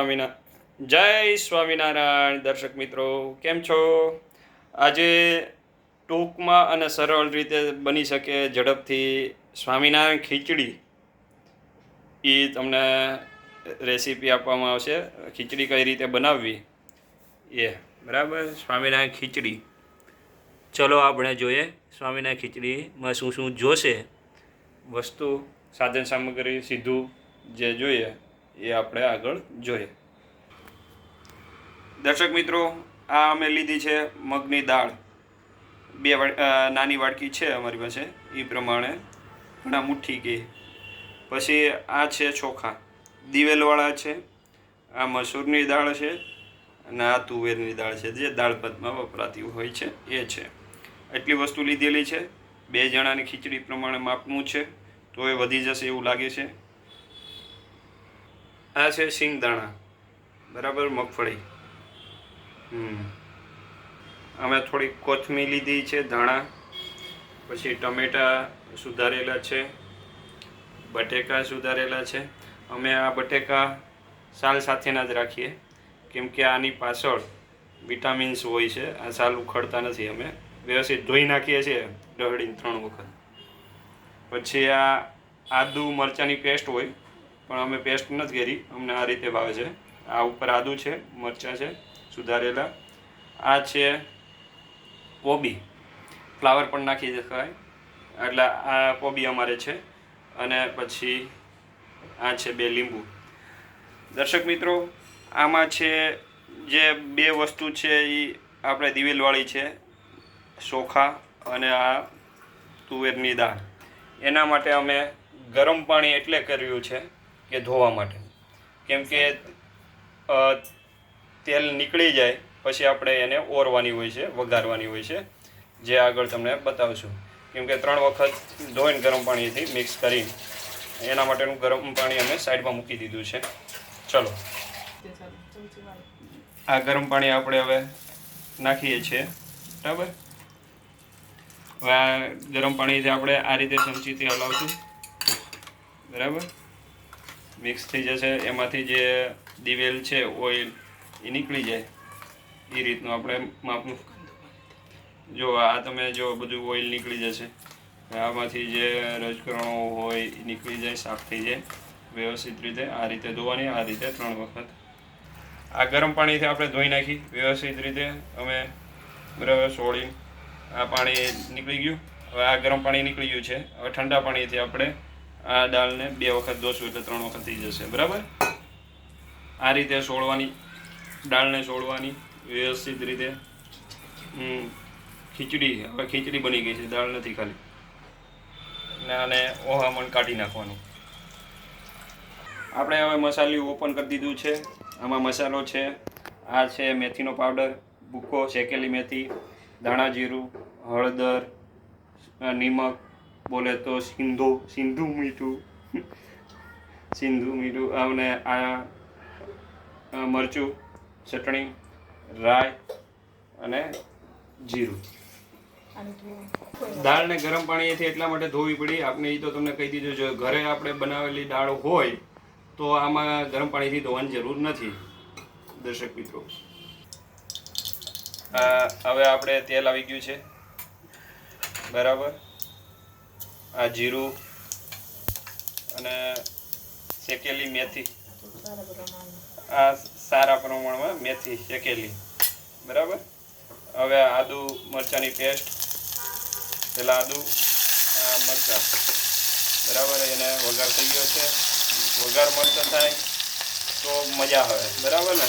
સ્વામિના જય સ્વામિનારાયણ, દર્શક મિત્રો, કેમ છો? આજે ટૂંકમાં અને સરળ રીતે બની શકે ઝડપથી સ્વામિનારાયણ ખીચડી. એ તમને રેસીપી આપવામાં આવશે. ખીચડી કઈ રીતે બનાવવી? એ, બરાબર? સ્વામિનારાયણ ખીચડી. ચલો આપણે જોઈએ સ્વામિનારાયણ ખીચડીમાં શું શું જોશે. વસ્તુ, સાધન સામગ્રી સીધું જે જોઈએ. એ આપણે આગળ જોઈએ. દર્શક મિત્રો, આ અમે લીધી છે મગની દાળ. બે નાની વાડકી છે અમારી પાસે, એ પ્રમાણે ઘણા મુઠ્ઠી કે. પછી આ છે ચોખા. દિવેલવાળા છે, આ મસૂરની દાળ છે, અને આ તુવેરની દાળ છે, જે દાળ ભાતમાં વપરાતી હોય છે, એ છે. એટલી વસ્તુ લીધેલી છે. બે જણાની ખીચડી પ્રમાણે માપનું છે, તો એ વધી જશે એવું લાગે છે. આ છે સિંગદાણા. બરાબર મગફળી. હમ. અમે થોડી કોથમી લીધી છે, ધાણા, પછી ટમેટા સુધારેલા છે, બટેકા સુધારેલા છે. અમે આ બટેકા સાલ સાથેના જ રાખીએ, કેમ કે આની પાછળ વિટામિન્સ હોય છે, આ સાલ ઉખડતા નથી. અમે વ્યવસ્થિત ધોઈ નાખીએ છીએ ડહડીને ત્રણ વખત. પછી આ આદુ મરચાંની પેસ્ટ હોય પણ અમે પેસ્ટ નથી કરી. અમને આ રીતે ભાવે છે. આ ઉપર આદુ છે, મરચાં છે, સુધારેલા. આ છે કોબી. ફ્લાવર પણ નાખી શકાય એટલે આ કોબી અમારે છે. અને પછી આ છે બે લીંબુ. દર્શક મિત્રો, આમાં છે જે બે વસ્તુ છે એ આપણે દિવેલવાળી છે ચોખા અને આ તુવેરની દાળ. એના માટે અમે ગરમ પાણી એટલે કર્યું છે. કે ધોવા માટે. કેમ કે તેલ નીકળી જાય, પછી આપણે એને ઓરવાની હોય છે, વઘારવાની હોય છે, જે આગળ તમને બતાવશું. કેમ કે ત્રણ વખત ધોઈને ગરમ પાણીથી મિક્સ કરીને, એના માટેનું ગરમ પાણી અમે સાઈડમાં મૂકી દીધું છે. ચલો. આ ગરમ પાણી આપણે હવે નાખીએ છીએ. બરાબર? હવે આ ગરમ પાણીથી આપણે આ રીતે ચમચીથી હલાવશું. બરાબર? મિક્સ થઈ જશે, એમાંથી જે દિવેલ છે, ઓઇલ, એ નીકળી જાય. એ રીતનું આપણે માપનું. જો આ તમે જો બધું ઓઇલ નીકળી જશે આમાંથી જે રજકરણો હોય, એ નીકળી જાય, સાફ થઈ જાય. વ્યવસ્થિત રીતે આ રીતે ધોવાની, આ રીતે ત્રણ વખત. આ ગરમ પાણીથી આપણે ધોઈ નાખી. વ્યવસ્થિત રીતે અમે બરાબર સોળી આ પાણી નીકળી ગયું. હવે આ ગરમ પાણી નીકળી ગયું છે. હવે ઠંડા પાણીથી આપણે આ દાળને બે વખત ધોશું એટલે ત્રણ વખત થઈ જશે. બરાબર? આ રીતે સોળવાની દાળને સોળવાની વ્યવસ્થિત રીતે ખીચડી, હવે ખીચડી બની ગઈ છે, દાળ નથી ખાલી. ને આને ઓહામણ કાઢી નાખવાનું. આપણે હવે મસાલિયું ઓપન કરી દીધું છે. આમાં મસાલો છે, આ છે મેથીનો પાવડર ભૂકો શેકેલી મેથી, ધાણા જીરું, હળદર નિમક બોલે તો સિંધુ સિંધુ મીઠું સિંધુ મીઠું અને આ મરચું ચટણી રાઈ અને જીરું। દાળને ગરમ પાણીથી એટલા માટે ધોવી પડી આપણે એ તો તમને કહી દીધું જો ઘરે આપણે બનાવેલી દાળ હોય તો આમાં ગરમ પાણીથી ધોવાની જરૂર નથી દર્શક મિત્રો. હવે આપણે તેલ આવી ગયું છે. બરાબર? આ જીરું અને શેકેલી મેથી. આ સારા પ્રમાણમાં મેથી શેકેલી. બરાબર? હવે આદુ મરચાંની પેસ્ટ પેલા આદુ મરચાં. બરાબર? એને વઘાર થઈ ગયો છે. વઘાર મરચાં થાય તો મજા આવે. બરાબર ને?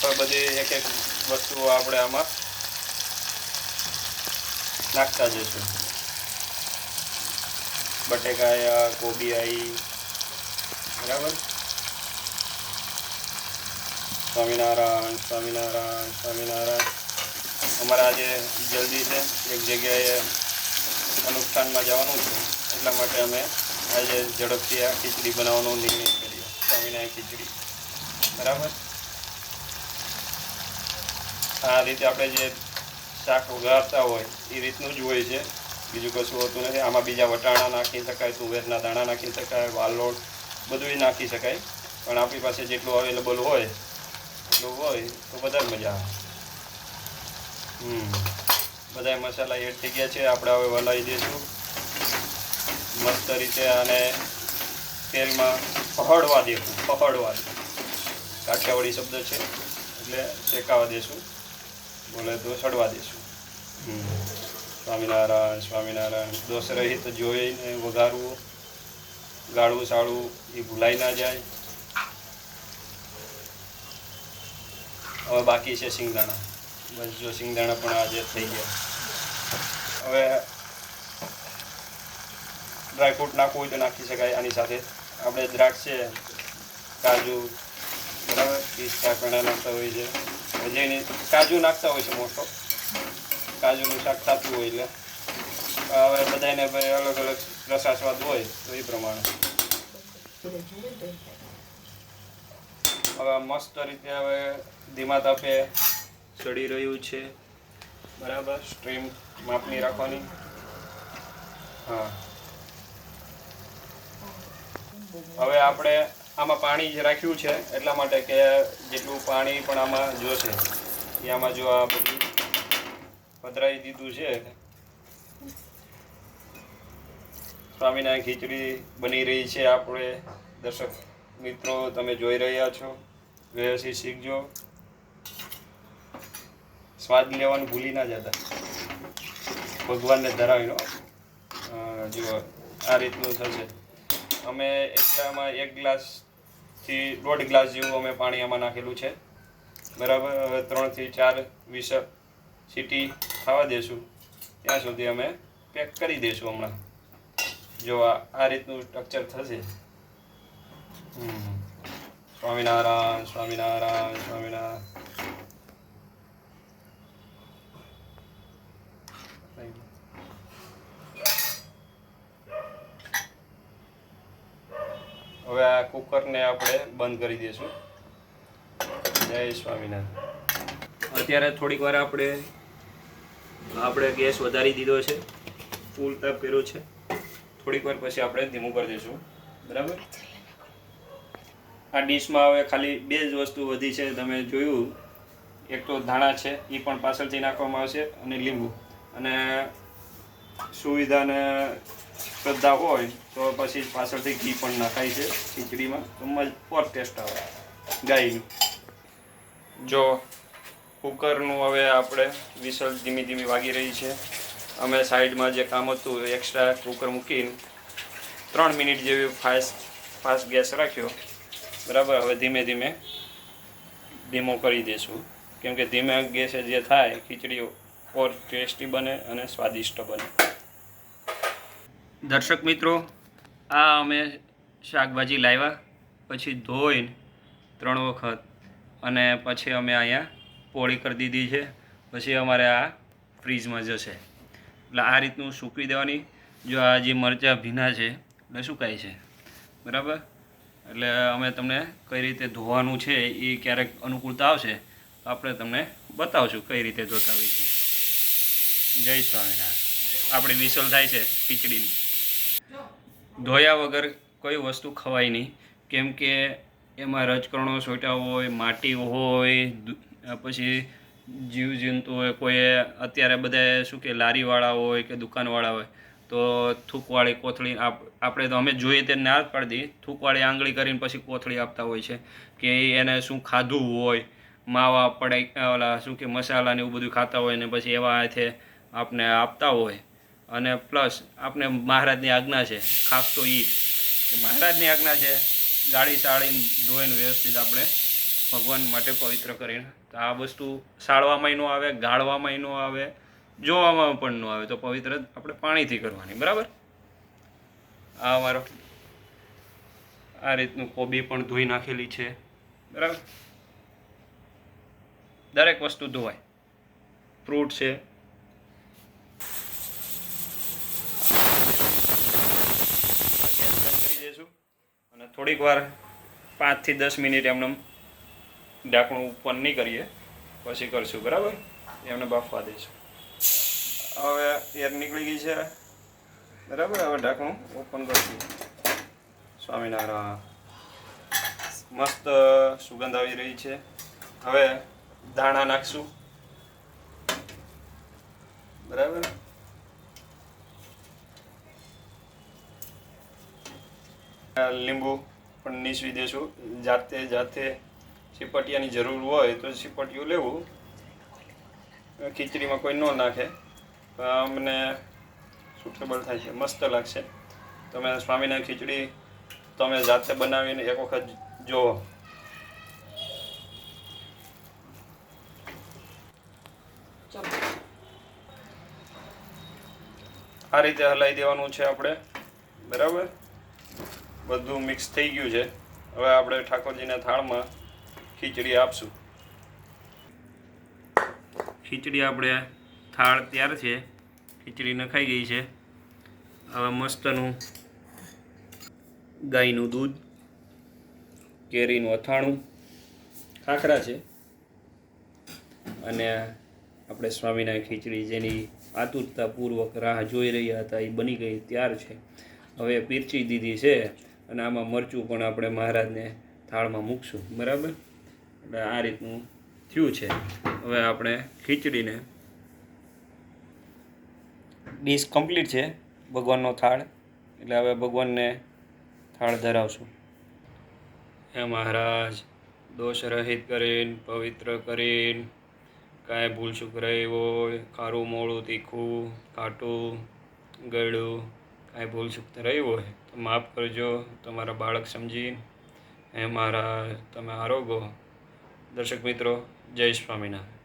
તો બધી એક એક વસ્તુઓ આપણે આમાં નાખતા જઈશું. બટેકા આવ્યા કોબી આવી બરાબર? સ્વામિનારાયણ સ્વામિનારાયણ સ્વામિનારાયણ. અમારે આજે જલ્દી છે, એક જગ્યાએ અનુષ્ઠાનમાં જવાનું છે, એટલા માટે અમે આજે ઝડપથી આ ખીચડી બનાવવાનો નિર્ણય કર્યો, સ્વામિનારાયણ ખીચડી. બરાબર? આ રીતે આપણે જે શાક ઉગાડતા હોય, એ રીતનું જ હોય છે. બીજું કશું હોતું નથી. આમાં બીજા વટાણા નાખી શકાય, તુવેરના દાણા નાખી શકાય વાલોડ બધું નાખી શકાય. પણ આપણી પાસે જેટલું અવેલેબલ હોય, એટલું હોય, તો વધારે મજા આવે. હમ. બધા મસાલા એડ થઈ ગયા છે. આપણે હવે વલાવી દઈશું. મસ્ત રીતે આને તેલમાં પહળવા દેવું, પહળવા કાઠિયાવાડી શબ્દ છે. એટલે શેકાવા દેશું. બોલે તો સડવા દેશું. હમ. સ્વામિનારાયણ સ્વામિનારાયણ. દોષ રહિત જોઈને વઘારવું, ગાળવું સાળવું એ ભૂલાઈ ના જાય. હવે બાકી છે સિંગદાણા. બસ જો સિંગદાણા પણ આજે થઈ ગયા. હવે ડ્રાયફ્રૂટ નાખવું હોય તો નાખી શકાય. આની સાથે આપણે દ્રાક્ષ છે, કાજુ, બરાબર? પિસ્તા ઘણા નાખતા હોય છે. હજી કાજુ નાખતા હોય છે મોટો કાજુનું શાક થતું હોય એટલે. હવે બધાને ભાઈ અલગ અલગ રસાસ્વાદ હોય તો એ પ્રમાણે. હવે મસ્ત રીતે હવે ધીમા તાપે ચડી રહ્યું છે. બરાબર? સ્ટ્રીમ માપની રાખવાની. હા. હવે આપણે આમાં પાણી જ રાખ્યું છે એટલા માટે કે જેટલું પાણી પણ આમાં જોશે. એ આમાં જો આ બધું પધરાવી દીધું છે. સ્વામિનારાયણ ખીચડી બની રહી છે આપણે. દર્શક મિત્રો, તમે જોઈ રહ્યા છો. વ્યવસ્થિત શીખજો. સ્વાદ લેવાનું ભૂલી ના જતા. ભગવાનને ધરાવીનો. જુઓ, આ રીતનું થશે. અમે એટલામાં એક ગ્લાસથી દોઢ ગ્લાસ જેવું અમે પાણી આમાં નાખેલું છે. બરાબર, હવે ત્રણથી ચાર વીસ સીટી થવા દેશું. ત્યાં સુધી અમે પેક કરી દઈશું હમણાં. જો આ રીતનું સ્ટ્રક્ચર થશે. સ્વામિનારાયણ સ્વામિનારાયણ સ્વામિનારાયણ. હવે આ કુકરને આપણે બંધ કરી દઈશું જય સ્વામિનારાયણ. અત્યારે થોડીક વાર આપણે આપણે ગેસ વધારી દીધો છે. ફૂલ તાપ કર્યો છે. થોડીક વાર પછી આપણે ધીમું કરી દઈશું બરાબર? આ ડીશમાં હવે ખાલી બે જ વસ્તુ વધી છે. તમે જોયું, એક તો ધાણા છે, એ પણ પાછળથી નાખવામાં આવશે, અને લીંબુ. અને સુવિધાને શ્રદ્ધા હોય, તો પછી પાછળથી ઘી પણ નાખાય છે ખીચડીમાં. તો મજ ઓર ટેસ્ટ આવે. ગાયનું. જો કુકરનું હવે આપણે વિસલ ધીમી ધીમી વાગી રહી છે. અમે સાઈડમાં જે કામ હતું એક્સ્ટ્રા કુકર મૂકીને ત્રણ મિનિટ જેવી ફાસ્ટ ફાસ્ટ ગેસ રાખ્યો. બરાબર? હવે ધીમે ધીમે ધીમો કરી દઈશું કેમ કે ધીમે ગેસે જે થાય ખીચડી ઓર ટેસ્ટી બને અને સ્વાદિષ્ટ બને. દર્શક મિત્રો, આ અમે શાકભાજી લાવ્યા, પછી ધોઈને ત્રણ વખત અને પછી અમે અહીંયા પોળી કરી દીધી છે. પછી અમારે આ ફ્રીજમાં જશે. એટલે આ રીતનું સૂકવી દેવાની. જો આ જે મરચાં ભીના છે, એટલે સુકાય છે. બરાબર? એટલે અમે તમને કઈ રીતે ધોવાનું છે એ ક્યારેક અનુકૂળતા આવશે, તો આપણે તમને બતાવશું કઈ રીતે ધોતા હોય છે. જય સ્વામિનારાયણ. આપણી વિસલ થાય છે ખીચડીની. ધોયા વગર કોઈ વસ્તુ ખવાય નહીં. કેમ કે એમાં રજકણો સોટા હોય, માટી હોય દુ- જીવ પછી જીવજંતુ હોય કોઈ અત્યારે બધા શું કે લારીવાળા હોય કે દુકાનવાળા હોય, તો થૂકવાળી કોથળી આપ, આપણે તો અમે જોઈએ તે ના જ પાડી દઈએ થૂકવાળી આંગળી કરીને પછી કોથળી આપતા હોય છે કે એને શું ખાધું હોય, માવા પડાઈ ઓલા શું કે મસાલા ને એવું બધું ખાતા હોય ને પછી એવા હાથે આપને આપતા હોય. અને પ્લસ આપણે મહારાજની આજ્ઞા છે, ખાસ તો એ કે મહારાજની આજ્ઞા છે, ગાડી ચાળીને ધોઈને વ્યવસ્થિત આપણે ભગવાન માટે પવિત્ર કરીને. તો આ વસ્તુ સાળવામાં ન આવે, ગાળવામાં ન આવે, જોવામાં પણ ન આવે. તો પવિત્ર આપણે પાણીથી કરવાની, બરાબર? આ અમારો આ રીતનું કોબી પણ ધોઈ નાખેલી છે, બરાબર? દરેક વસ્તુ ધોવાય. ફ્રૂટ છે. કરી દઈશું. અને થોડીક વાર પાંચથી દસ મિનિટ એમને ઢાંકણું ઉપર નહીં કરીએ, પછી કરશું, બરાબર? એમને બાફવા દઈશું હવે એર નીકળી ગઈ છે. બરાબર, હવે ઢાંકણું ઓપન કરશું. સ્વામિનારાયણ. મસ્ત સુગંધ આવી રહી છે. હવે ધાણા નાખશું. બરાબર? લીંબુ પણ નીસવી દેશું. જાતે જાતે સીપટિયાની જરૂર હોય તો સીપટિયું લેવું. ખીચડીમાં કોઈ ન નાખે. તો અમને સુટેબલ થાય છે, મસ્ત લાગશે. તમે સ્વામિનારાયણ ખીચડી તમે જાતે બનાવીને એક વખત જુઓ આ રીતે હલાવી દેવાનું છે આપણે. બરાબર? બધું મિક્સ થઈ ગયું છે. હવે આપણે ઠાકોરજીના થાળમાં ખીચડી આપશું. ખીચડી આપણે થાળ તૈયાર છે. ખીચડી નખાઈ ગઈ છે. હવે મસ્તનું ગાયનું દૂધ, કેરીનું અથાણું, ખાખરા છે. અને આપણે સ્વામિનારાયણ ખીચડી જેની આતુરતાપૂર્વક રાહ જોઈ રહ્યા હતા, એ બની ગઈ ત્યાર છે. હવે પીરચી દીધી છે અને આમાં મરચું પણ આપણે મહારાજને થાળમાં મૂકશું. બરાબર? એટલે આ રીતનું થયું છે. હવે આપણે ખીચડીને ડીશ કમ્પ્લીટ છે ભગવાનનો થાળ. એટલે હવે ભગવાનને થાળ ધરાવશું. હે મહારાજ, દોષ રહિત કરીને, પવિત્ર કરીને, કાંઈ ભૂલ ચૂક રહી હોય, ખારું, મોડું, તીખું, ખાટું, ગળ્યું, કાંઈ ભૂલ ચૂક રહી હોય, તો માફ કરજો, તમારા બાળક સમજી હે મહારાજ, તમે આરોગો. દર્શક મિત્રો જય સ્વામિનારાયણ